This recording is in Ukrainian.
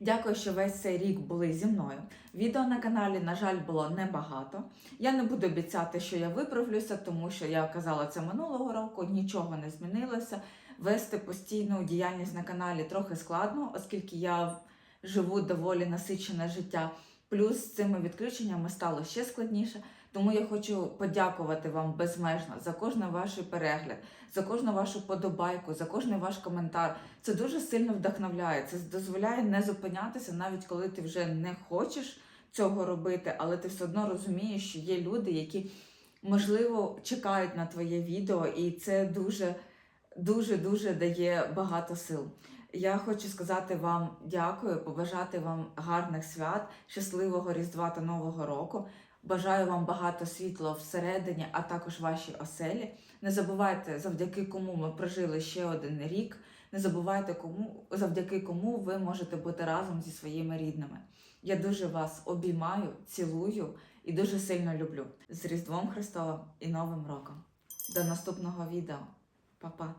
Дякую, що весь цей рік були зі мною. Відео на каналі, на жаль, було небагато. Я не буду обіцяти, що я виправлюся, тому що я казала це минулого року, нічого не змінилося. Вести постійну діяльність на каналі трохи складно, оскільки я живу доволі насичене життя. Плюс з цими відключеннями стало ще складніше. Тому я хочу подякувати вам безмежно за кожен ваш перегляд, за кожну вашу подобайку, за кожен ваш коментар. Це дуже сильно вдохновляє. Це дозволяє не зупинятися, навіть коли ти вже не хочеш цього робити, але ти все одно розумієш, що є люди, які можливо чекають на твоє відео, і це дуже, дуже, дуже дає багато сил. Я хочу сказати вам дякую, побажати вам гарних свят, щасливого Різдва та Нового року. Бажаю вам багато світла всередині, а також вашій оселі. Не забувайте, завдяки кому ми прожили ще один рік. Не забувайте, кому завдяки кому ви можете бути разом зі своїми рідними. Я дуже вас обіймаю, цілую і дуже сильно люблю. З Різдвом Христовим і Новим роком. До наступного відео. Па-па!